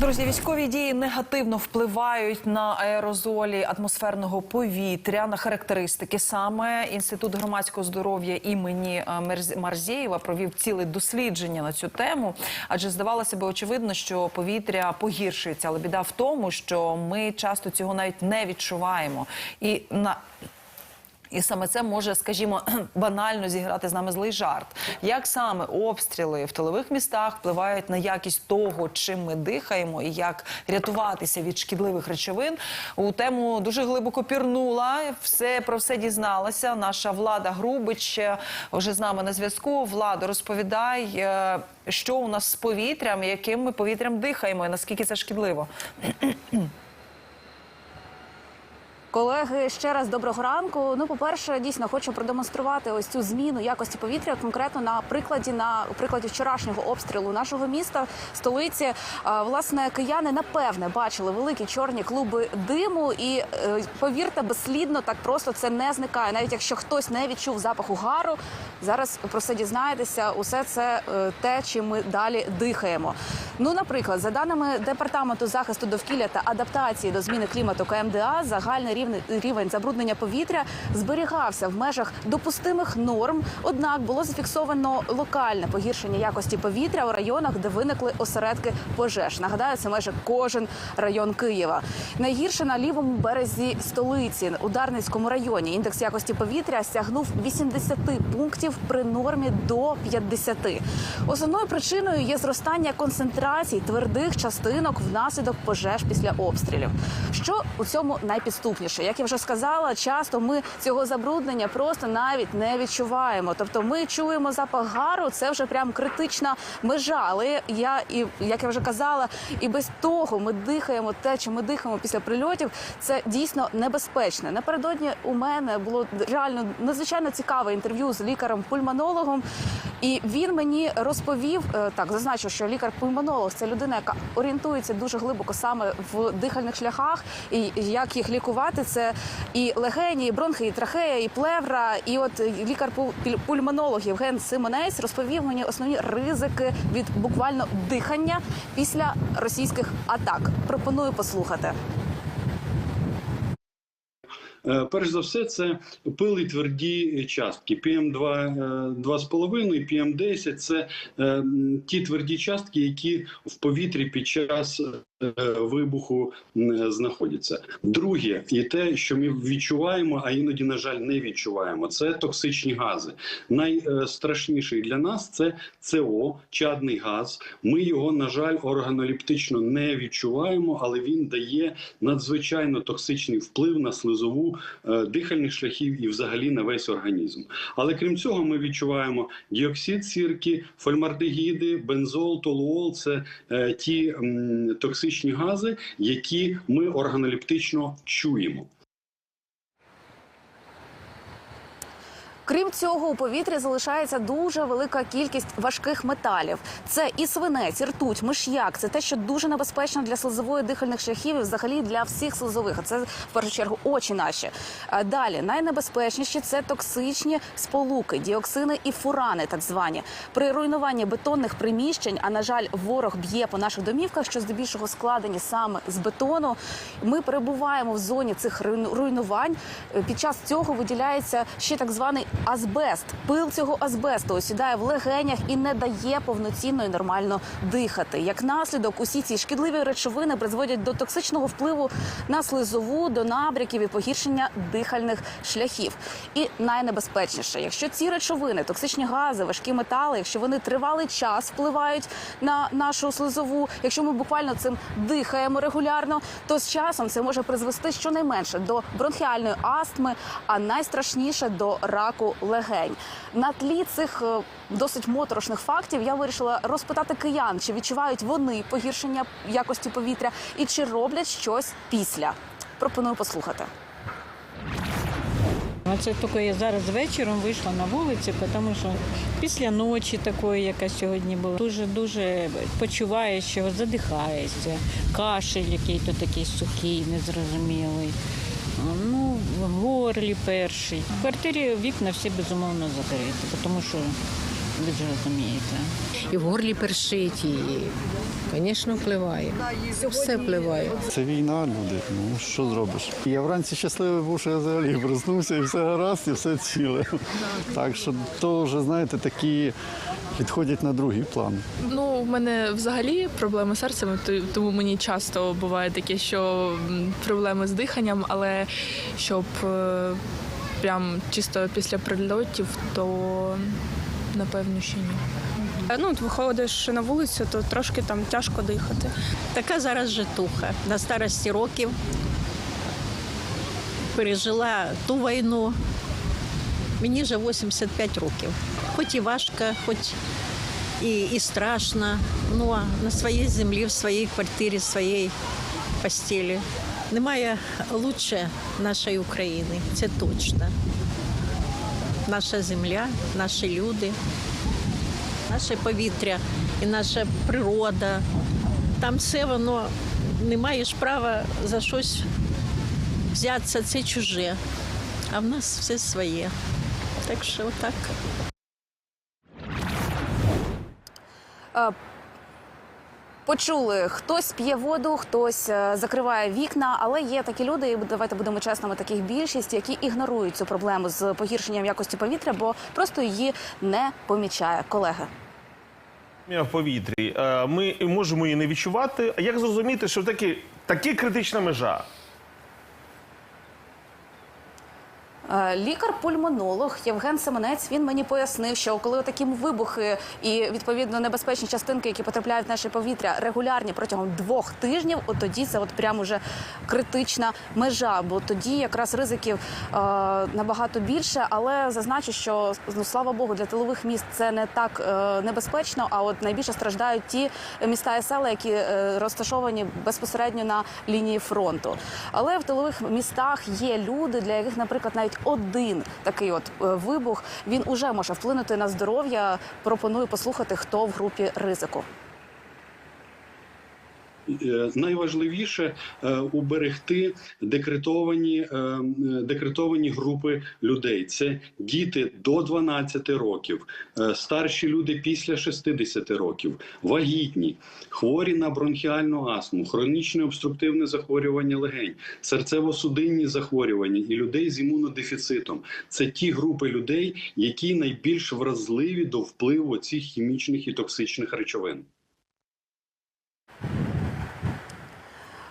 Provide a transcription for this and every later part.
Друзі, військові дії негативно впливають на аерозолі атмосферного повітря, на характеристики. Саме інститут громадського здоров'я імені е, Марзєєва провів ціле дослідження на цю тему. Адже здавалося би очевидно, що повітря погіршується, але біда в тому, що ми часто цього навіть не відчуваємо. І на і саме це може, скажімо, банально зіграти з нами злий жарт. Як саме обстріли в тилових містах впливають на якість того, чим ми дихаємо, і як рятуватися від шкідливих речовин? У тему дуже глибоко пірнула. Все про все дізналася. Наша влада Грубич е, вже з нами на зв'язку. Влада, розповідай, е, що у нас з повітрям, яким ми повітрям дихаємо, і наскільки це шкідливо. Колеги, ще раз доброго ранку. Ну, по-перше, дійсно хочу продемонструвати ось цю зміну якості повітря, конкретно на прикладі на прикладі вчорашнього обстрілу нашого міста, столиці. Власне, кияни напевне бачили великі чорні клуби диму, і е, повірте, безслідно так просто це не зникає. Навіть якщо хтось не відчув запаху гару, зараз про це дізнаєтеся. Усе це е, те, чим ми далі дихаємо. Ну, наприклад, за даними департаменту захисту довкілля та адаптації до зміни клімату КМДА, загальний рівень, рівень забруднення повітря зберігався в межах допустимих норм. Однак було зафіксовано локальне погіршення якості повітря у районах, де виникли осередки пожеж. Нагадаю, це майже кожен район Києва. Найгірше на лівому березі столиці у Дарницькому районі. Індекс якості повітря сягнув 80 пунктів при нормі до 50. Основною причиною є зростання концентрацій твердих частинок внаслідок пожеж після обстрілів. Що у цьому найпідступніше? Як я вже сказала, часто ми цього забруднення просто навіть не відчуваємо. Тобто, ми чуємо запах гару, це вже прям критична межа. Але я і як я вже казала, і без того ми дихаємо те, чи ми дихаємо після прильотів. Це дійсно небезпечне. Напередодні у мене було реально надзвичайно цікаве інтерв'ю з лікарем-пульмонологом. І він мені розповів е, так, зазначив, що лікар-пульмонолог це людина, яка орієнтується дуже глибоко саме в дихальних шляхах, і як їх лікувати. Це і легені, і бронхи, і трахея, і плевра. І от лікар-пульмонолог Євген Симонець розповів мені основні ризики від буквально дихання після російських атак. Пропоную послухати. Е, Перш за все, це пили тверді частки. PM2, е, 2,5, PM10 – це е, ті тверді частки, які в повітрі під час вибуху м, знаходяться. Друге, і те, що ми відчуваємо, а іноді, на жаль, не відчуваємо, це токсичні гази. Найстрашніший для нас це СО, чадний газ. Ми його, на жаль, органоліптично не відчуваємо, але він дає надзвичайно токсичний вплив на слизову е, дихальних шляхів і взагалі на весь організм. Але крім цього, ми відчуваємо діоксид сірки, фольмардегіди, бензол, толуол це е, ті м, токсичні гази, які ми органоліптично чуємо. Крім цього, у повітрі залишається дуже велика кількість важких металів. Це і свинець, і ртуть, миш'як. Це те, що дуже небезпечно для слизової дихальних шляхів і взагалі для всіх слизових. А це в першу чергу очі наші. Далі найнебезпечніші це токсичні сполуки, діоксини і фурани, так звані. При руйнуванні бетонних приміщень, а на жаль, ворог б'є по наших домівках, що здебільшого складені саме з бетону. Ми перебуваємо в зоні цих руйнувань. Е, Під час цього виділяється ще так званий азбест. Пил цього азбесту осідає в легенях і не дає повноцінно і нормально дихати. Як наслідок, усі ці шкідливі речовини призводять до токсичного впливу на слизову, до набряків і погіршення дихальних шляхів. І найнебезпечніше, якщо ці речовини, токсичні гази, важкі метали, якщо вони тривалий час впливають на нашу слизову, якщо ми буквально цим дихаємо регулярно, то з часом це може призвести щонайменше до бронхіальної астми, а найстрашніше до раку легень. На тлі цих е, досить моторошних фактів я вирішила розпитати киян, чи відчувають вони погіршення якості повітря і чи роблять щось після. Пропоную послухати. Оце тільки я зараз вечором вийшла на вулицю, тому що після ночі такої, яка сьогодні була, дуже дуже почуваєш, що задихаєшся, кашель який-то такий сухий, незрозумілий. Горлі перший. В квартирі вікна всі безумовно закриті, тому що ви ж розумієте. і в горлі першить, і, звісно, впливає. Все впливає. Це війна, люди. Ну що зробиш? Я вранці щасливий був, що я взагалі проснувся і все гаразд, і все ціле. Так що то вже, знаєте, такі відходять на другий план. Ну, в мене взагалі проблеми з серцем, тому мені часто буває таке, що проблеми з диханням, але щоб е, прям чисто після прильотів, то напевно ще ні. Ну, от виходиш на вулицю, то трошки там тяжко дихати. Така зараз житуха. На старості років пережила ту війну. Мені вже 85 років. Хоч і важко, хоч і, і страшно. Ну а на своїй землі, в своїй квартирі, в своїй постелі. Немає лучше нашої України, це точно. Наша земля, наші люди, наше повітря і наша природа. Там все воно не маєш права за щось взятися, це чуже. А в нас все своє. Так що отак. Почули, хтось п'є воду, хтось е, закриває вікна, але є такі люди, і давайте будемо чесними, таких більшість, які ігнорують цю проблему з погіршенням якості повітря, бо просто її не помічає. Колеги. в повітрі. Е, Ми можемо її не відчувати. А як зрозуміти, що таки, таки критична межа? Е, Лікар-пульмонолог Євген Семенець він мені пояснив, що коли такі вибухи і відповідно небезпечні частинки, які потрапляють в наше повітря, регулярні протягом двох тижнів, от тоді це от прям уже критична межа. Бо тоді якраз ризиків е, набагато більше. Але зазначу, що ну слава Богу, для тилових міст це не так е, небезпечно. А от найбільше страждають ті міста і села, які е, розташовані безпосередньо на лінії фронту. Але в тилових містах є люди, для яких, наприклад, навіть один такий от е, вибух він уже може вплинути на здоров'я. Пропоную послухати, хто в групі ризику. Е, найважливіше е, уберегти декретовані, е, декретовані групи людей. Це діти до 12 років, старші люди після 60 років, вагітні, хворі на бронхіальну астму, хронічне обструктивне захворювання легень, серцево-судинні захворювання і людей з імунодефіцитом. Це ті групи людей, які найбільш вразливі до впливу цих хімічних і токсичних речовин.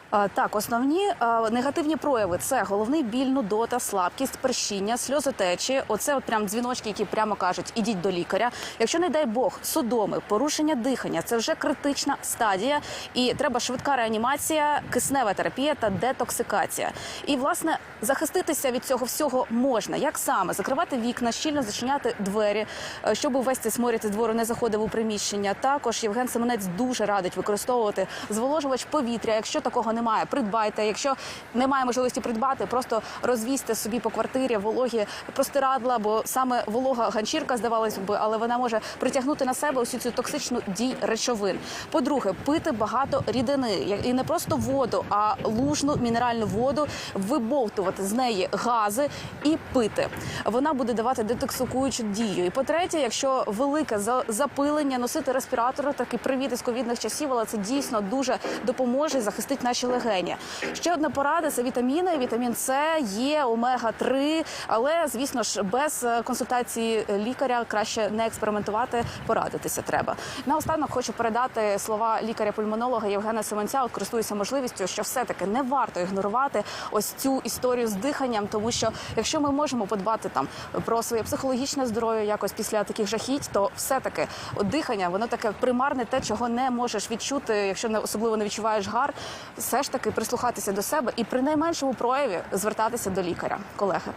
Так, основні негативні прояви це головний біль, нудота, слабкість, першіння, сльозотечі. Оце от прям дзвіночки, які прямо кажуть, ідіть до лікаря. Якщо не дай Бог, судоми, порушення дихання, це вже критична стадія, і треба швидка реанімація, киснева терапія та детоксикація. І власне захиститися від цього всього можна. Як саме закривати вікна, щільно зачиняти двері, е, щоб увесь цей сморід двору не заходив у приміщення. Також Євген Семенець дуже радить використовувати зволожувач повітря. Якщо такого немає, придбайте. Якщо немає можливості придбати, просто розвісьте собі по квартирі вологі простирадла, бо саме волога ганчірка, здавалось би, але вона може притягнути на себе усю цю токсичну дій речовин. По-друге, пити багато рідини і не просто воду, а лужну мінеральну воду, вибовтувати з неї гази і пити. Вона буде давати детоксикуючу дію. І по-третє, якщо велике за- запилення, носити респіратор, такий привіт із ковідних часів, але це дійсно дуже допоможе і захистить наші легені. Ще одна порада це вітаміни. Вітамін С є омега 3 але звісно ж без е, консультації лікаря краще не експериментувати, порадитися треба. Наостанок хочу передати слова лікаря-пульмонолога Євгена Семенця. От користуюся можливістю, що все-таки не варто ігнорувати ось цю історію з диханням, тому що якщо ми можемо подбати там про своє психологічне здоров'я якось після таких жахіть, то все-таки дихання воно таке примарне, те, чого не можеш відчути, якщо не особливо не відчуваєш гар, все ж таки прислухатися до себе і при найменшому прояві звертатися до лікаря, колеги.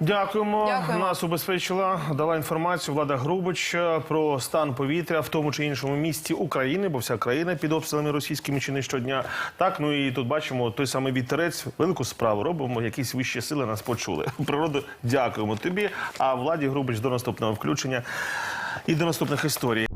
Дякуємо. Дякуємо. Нас убезпечила, дала інформацію Влада Грубич е, про стан повітря в тому чи іншому місті України, бо вся країна під обстрілами російськими чи не щодня. Так, ну і тут бачимо той самий вітерець. Велику справу робимо. Якісь вищі сили нас почули. Природу, дякуємо тобі. А Владі Грубич до наступного включення і до наступних історій.